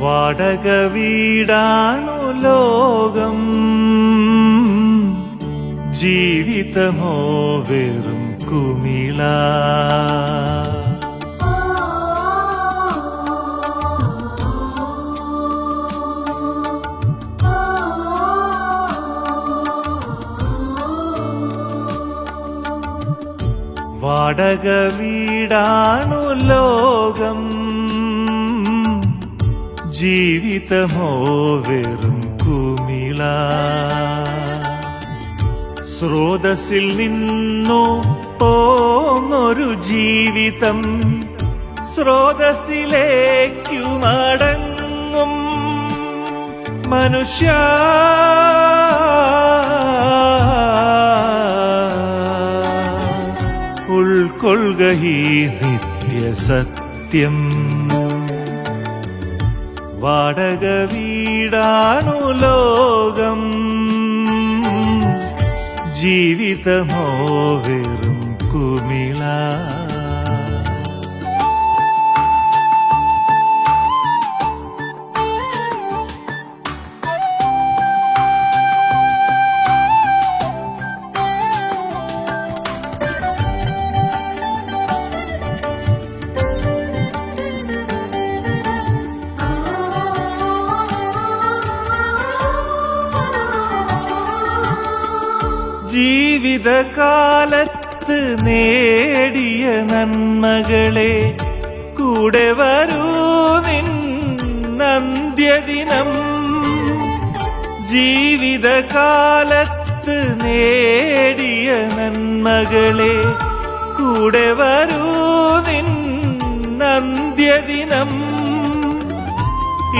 വാടക വീടാണു ലോകം? ജീവിതമോ വെറും കുമിള? വാടക വീടാണു ലോകം? ജീവിതമോ വെറും കുമിള? സ്രോതസ്സിൽ നിന്നു പോന്നൊരു ജീവിതം സ്രോതസ്സിലേക്കു മടങ്ങും. മനുഷ്യ ഉൾക്കൊള്ളുക ഈ നിത്യസത്യം. വാടക വീടാണു ലോകം. ജീവിതമോ വെറും കുമിള. ജീവിതകാലത്ത് നേടിയ നന്മകളെ കൂടെ വരൂ നിൻ നന്ദ്യദിനം. ജീവിതകാലത്ത് നേടിയ നന്മകളെ കൂടെ വരൂ നിൻ നന്ദ്യദിനം.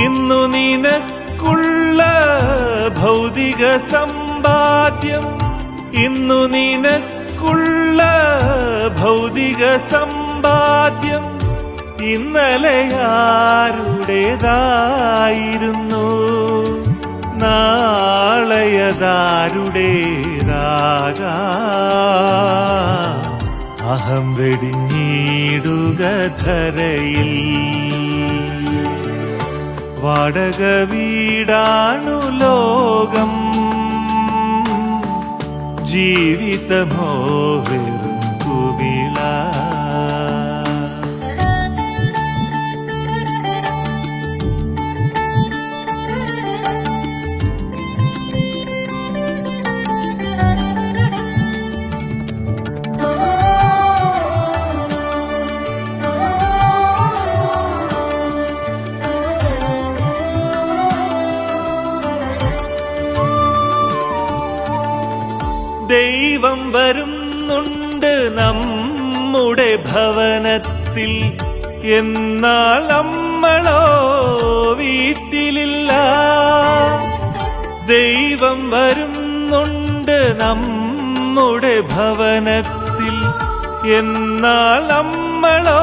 ഇന്നു നിനക്കുള്ള ഭൗതിക സമ്പാദ്യം ഇന്നു നിനക്കുള്ള ഭൗതിക സമ്പാദ്യം ഇന്നലെ ആരുടേതായിരുന്നു നാളെയതാരുടേതാകാം? അഹം വെടിഞ്ഞിടുക ധരയിൽ. വാടക വീടാണു ജീവിതമോ ദൈവം വരുന്നുണ്ട് നമ്മുടെ ഭവനത്തിൽ. എന്നാൽ നമ്മളോ വീട്ടിലില്ല. ദൈവം വരുന്നുണ്ട് നമ്മുടെ ഭവനത്തിൽ. എന്നാൽ നമ്മളോ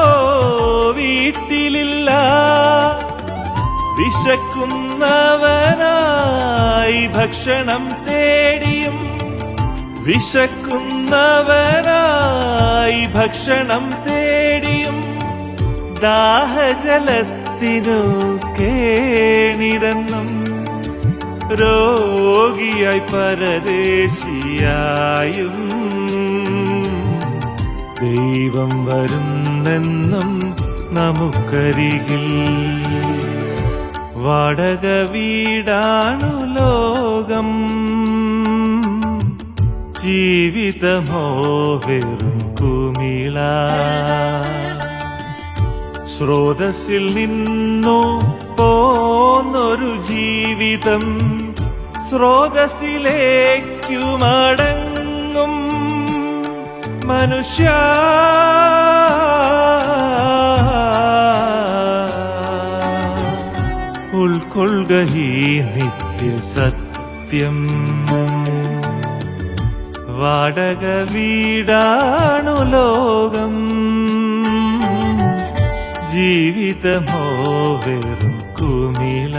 വീട്ടിലില്ല. വിശക്കുന്നവനായി ഭക്ഷണം തേടിയും വിശക്കുന്നവനായി ഭക്ഷണം തേടിയും ദാഹജലത്തിനു കേണിരന്നും രോഗിയായി പരദേശിയായും. ദൈവം വരുന്നെന്നും നമുക്കരികിൽ വാടക വീടാണു ലോകം ജീവിതമോ വെറും കുമിള. സ്രോതസ്സിൽ നിന്നു പോന്നൊരു ജീവിതം സ്രോതസ്സിലേക്കു മടങ്ങും മനുഷ്യ. ഉൾക്കൊള്ളുക ഈ നിത്യസത്യം. വാടക വീടാണു ലോകം. ജീവിതമോ വെറും കുമിള.